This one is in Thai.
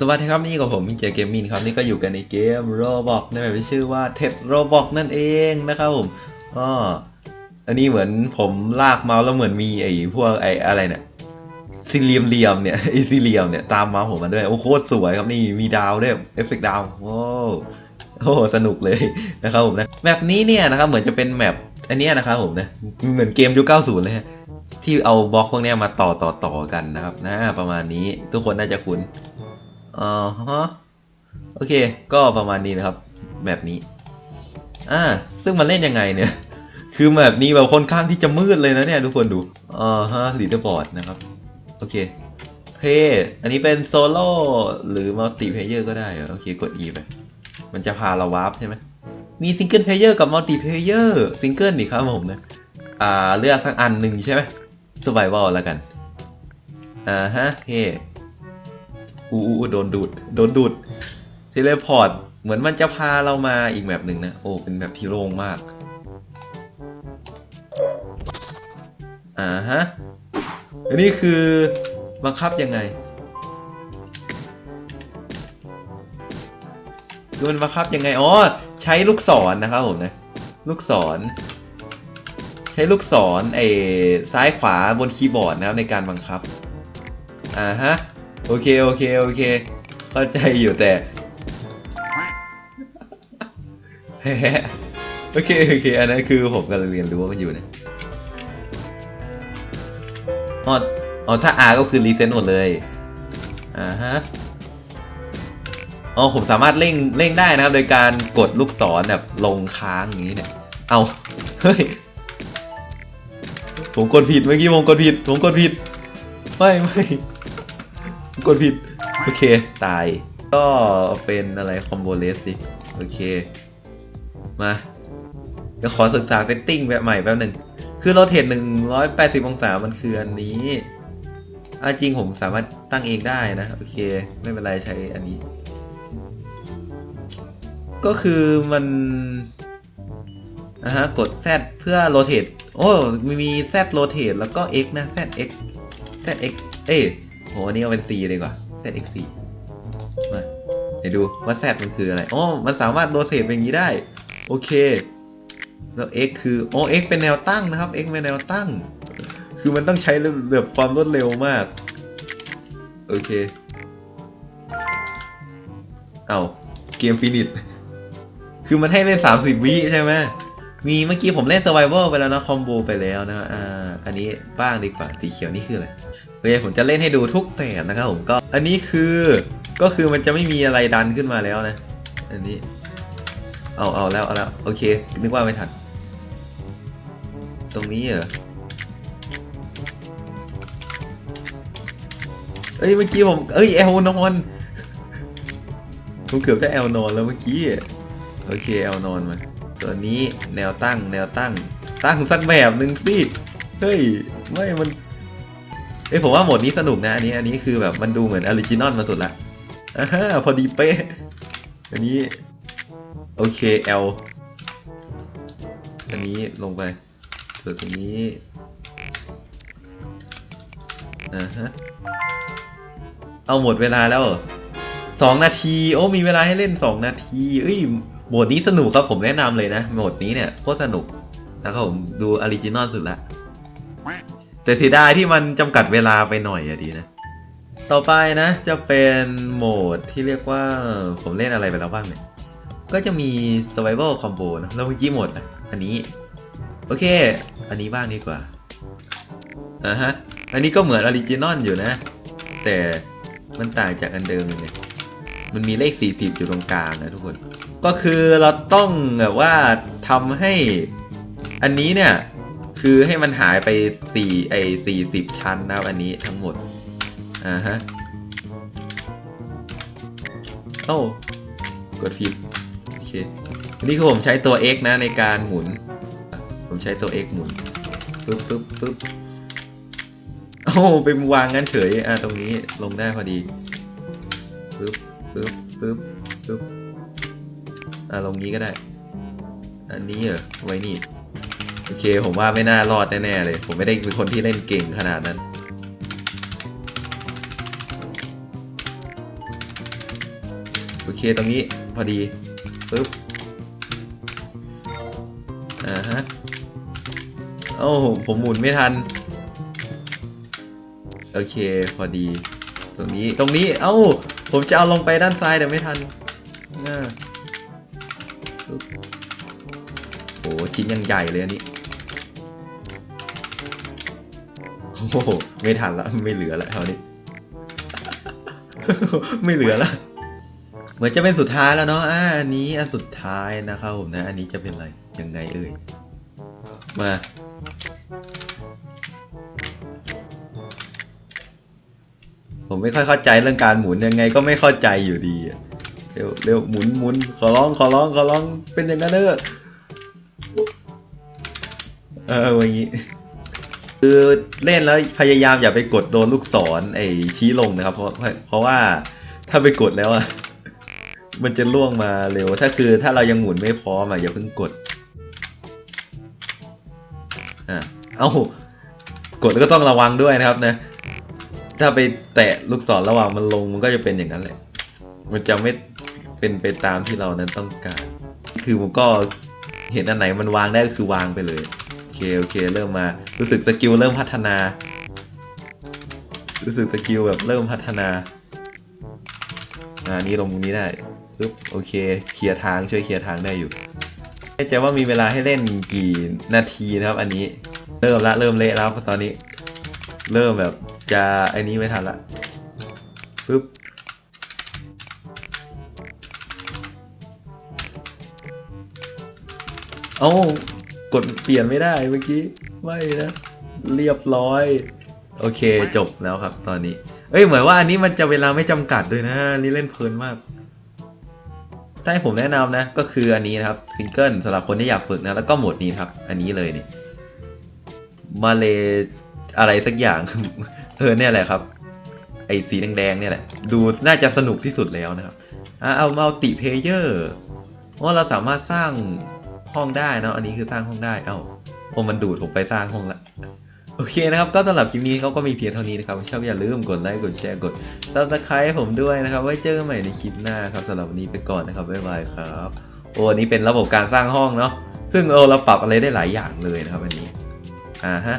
สวัสดีครับนี่กับผมมิเจเกมมินครับนี่ก็อยู่กันในเกม Roblox ในแบบที่ชื่อว่า TED Roblox นั่นเองนะครับผมก็อันนี้เหมือนผมลากเมาส์แล้วเหมือนมีไอ้พวกไอ้อะไรเนี่ยสี่เหลี่ยมเหลี่ยมเนี่ยไอ้สี่เหลี่ยมเนี่ยตามเมาส์ผมมาด้วยโอ้โคตรสวยครับนี่มีดาวด้วยเอฟเฟกต์ดาวโอ้โหสนุกเลยนะครับผมนะแมปนี้เนี่ยนะครับเหมือนจะเป็นแมปอันนี้นะครับผมนะเหมือนเกมยุค90เลยฮะที่เอาบล็อกพวกเนี้ยมาต่อต่อต่อกันนะครับนะประมาณนี้ทุกคนน่าจะคุ้น อ่าฮะโอเค ก็ประมาณนี้นะครับ แบบนี้ อ่า ซึ่งมันเล่นยังไงเนี่ย คือแบบนี้แบบค่อนข้างที่จะมืดเลยนะเนี่ยทุกคนดูอ่าฮะลีดเดอร์บอร์ดนะครับ โอเคเพอันนี้เป็นโซโล่หรือมัลติเพเยอร์ก็ได้ โอเค กด E ไป มันจะพาเราวาร์ปใช่ไหม มีซิงเกิลเพเยอร์กับมัลติเพเยอร์ซิงเกิลนี่ครับผมนะ อ่า เลือกสักอันหนึ่งใช่ไหมสบาย v อลแล้วกัน อ่าฮะโอเค อู้อู้โดนดูด โดนดูด เทเลพอร์ต เหมือนมันจะพาเรามาอีกแบบหนึ่งนะ โอ้ เป็นแบบที่โล่งมาก อ่าฮะ อันนี้คือบังคับยังไงโดนบังคับยังไง อ๋อ ใช้ลูกศรนะครับผมนะ ลูกศร ใช้ลูกศรไอ้ซ้ายขวาบนคีย์บอร์ดนะครับในการบังคับ อ่าฮะ โอเค โอเค โอเค เข้าใจอยู่แต่โอเค โอเค อันนั้นคือผมกำลังเรียนรู้ว่ามันอยู่นะอ๋ออ๋อถ้า R ก็คือรีเซ็ตหมดเลย อ่าฮะ อ๋อ ผมสามารถเร่งเร่งได้นะครับ โดยการกดลูกศรแบบลงค้างอย่างนี้เนี่ย เอา เฮ้ย ผมกดผิดเมื่อกี้ผมกดผิด ผมกดผิด ไม่ไม่ กดผิด โอเค ตาย ก็เป็นอะไรคอมโบเลสดิ โอเค มาเดี๋ยวขอศึกษาเซตติ้งแบบใหม่แป๊บหนึ่ง คือเราเทรด180องศา มันคืออันนี้อาจริงผมสามารถตั้งเองได้นะ โอเค ไม่เป็นไรใช้อันนี้ ก็คือมันนะฮะ กด Z เพื่อโรเท e โอ้มีมี Z โรเท e แล้วก็ X นะ ZX ZX เอ้ โอันนี้เอาเป็น C เลยดีกว่า ZX C มาเดี๋ยวดูว่า Z มันคืออะไรอ๋อมันสามารถโรเทเป็นอย่างนี้ได้ โอเค แล้ว X คืออ๋อ X เป็นแนวตั้งนะครับ X เป็นแนวตั้ง คือมันต้องใช้แบบความรวดเร็วมาก โอเค เอาเกมฟินิชคือมันให้เล่น 30 วิใช่ไหมมีเมื่อกี้ผมเล่น Survival ไปแล้วนะ คอมโบไปแล้วนะ อ่า อันนี้บ้างดีกว่า สีเขียวนี่คืออะไร โอเคผมจะเล่นให้ดูทุกแบบนะครับผมก็ อันนี้คือก็คือมันจะไม่มีอะไรดันขึ้นมาแล้วนะ อันนี้ เอาเอาแล้วเอาแล้วโอเค นึกว่าไม่ทัน ตรงนี้เหรอเอ้ยเมื่อกี้ผมเอ้ยแอลนอนผมเกือบได้แอลนอนแล้วเมื่อกี้โอเคแอลนอนมาตัวนี้แนวตั้งแนวตั้งตั้งสักแบบหนึ่งสิเฮ้ยไม่มัน เอ้ยผมว่าโหมดนี้สนุกนะอันนี้อันนี้คือแบบมันดูเหมือนออริจินอลมาสุดละอ่าฮะพอดีเป๊ะอันนี้โอเค L อันนี้ลงไปส่วนตรงนี้อ่าฮะเอาหมดเวลาแล้วสองนาที โอ้มีเวลาให้เล่นสองนาทีเอ้ยโหมดนี้สนุกครับผมแนะนำเลยนะโหมดนี้เนี่ยโคตรสนุกแล้วก็ผมดูออริจินอลสุดละ แต่เสียดายที่มันจำกัดเวลาไปหน่อยอะดีนะ ต่อไปนะจะเป็นโหมดที่เรียกว่าผมเล่นอะไรไปแล้วบ้างเนี่ย ก็จะมี survival combo นะแล้วเมื่อกี้โหมดอะอันนี้ โอเค อันนี้บ้างดีกว่าอ่าฮะ อันนี้ก็เหมือนออริจินอลอยู่นะ แต่มันต่างจากอันเดิมเลยมันมีเลข 40 อยู่ตรงกลางนะทุกคน ก็คือเราต้องแบบว่าทำให้อันนี้เนี่ย คือให้มันหายไป4ไอ้40ชั้นนะครับอันนี้ทั้งหมด อ่าฮะ โอ้ กดผิดโอเคอันนี้คือผมใช้ตัว X นะในการหมุน ผมใช้ตัว X หมุน ปึ๊บปึ๊บปึ๊บโอ้ไปวางงั้นเฉย อะตรงนี้ลงได้พอดี ปึ๊บปึ๊บปึ๊บปึ๊บอะลงนี้ก็ได้ อันนี้เหรอไว้นี่ โอเค ผมว่าไม่น่ารอดแน่ๆเลย ผมไม่ได้เป็นคนที่เล่นเก่งขนาดนั้น โอเคตรงนี้พอดีปึ๊บอ่าฮะโอ้ผมหมุนไม่ทัน โอเคพอดี ตรงนี้ตรงนี้ เอ้า ผมจะเอาลงไปด้านซ้ายแต่ไม่ทันน่าโอ้ชิ้นยังใหญ่เลยอันนี้ โอ้โหไม่ทันละไม่เหลือละเท่านี้ ไม่เหลือละเหมือนจะเป็นสุดท้ายแล้วเนาะอ่าอันนี้อันสุดท้ายนะครับผมนะ อันนี้จะเป็นอะไรยังไงเอ่ยมาผมไม่ค่อยเข้าใจเรื่องการหมุนยังไงก็ไม่เข้าใจอยู่ดีเร็วเร็วหมุนหมุนขอร้องขอร้องขอร้องเป็นอย่างนั้นเถอะเอออย่างนี้ คือเล่นแล้วพยายามอย่าไปกดโดนลูกศรไอ้ชี้ลงนะครับ เพราะเพราะว่าถ้าไปกดแล้วอะมันจะล่วงมาเร็ว ถ้าคือถ้าเรายังหมุนไม่พร้อมอะอย่าเพิ่งกดอะเอ้ากดแล้วก็ต้องระวังด้วยนะครับนะ ถ้าไปแตะลูกศรระหว่างมันลงมันก็จะเป็นอย่างนั้นแหละ มันจะไม่เป็นไปตามที่เรานั้นต้องการ คือผมก็เห็นอันไหนมันวางได้ก็คือวางไปเลย เคโอเคเริ่มมา รู้สึกสกิลเริ่มพัฒนา รู้สึกสกิลแบบเริ่มพัฒนาอ่านี่ลงตรงนี้ได้ปึ๊บโอเคเคลียร์ทางช่วยเคลียร์ทางได้อยู่ไม่ใจว่ามีเวลาให้เล่นกี่นาทีนะครับ อันนี้เริ่มละเริ่มเละแล้วตอนนี้ เริ่มแบบจะไอ้นี้ไม่ทันละปึ๊บเอ้ กดเปลี่ยนไม่ได้เมื่อกี้ ไม่นะ เรียบร้อย โอเคจบแล้วครับ ตอนนี้ เอ้ยเหมือนว่าอันนี้มันจะเวลาไม่จำกัดด้วยนะอันนี่เล่นเพลินมากถ้าให้ผมแนะนำนะ ก็คืออันนี้นะครับซิงเกิลสำหรับคนที่อยากฝึกนะ แล้วก็โหมดนี้ครับ อันนี้เลยนี่มาเลอะไรสักอย่างเออเนี่ยแหละครับ ไอ้สีแดงๆเนี่ยแหละ ดูน่าจะสนุกที่สุดแล้วนะครับอะเอามัลติเพเยอร์ว่าเราสามารถสร้าง ห้องได้เนาะอันนี้คือสร้างห้องได้เอา้าโอ้มันดูดผมไปสร้างห้องละโอเคนะครับก็สำหรับคลิปนี้เขาก็มีเพียงเท่านี้นะครับชอบอย่าลืมกดไลค์กดแชร์กด subscribe ผมด้วยนะครับ ไว้เจอกันใหม่ในคลิปหน้าครับสำหรับวันนี้ไปก่อนนะครับบ๊ายบายครับโอ้นี้เป็นระบบการสร้างห้องเนาะซึ่งเราเราปรับอะไรได้หลายอย่างเลยนะครับอันนี้อ่าฮะ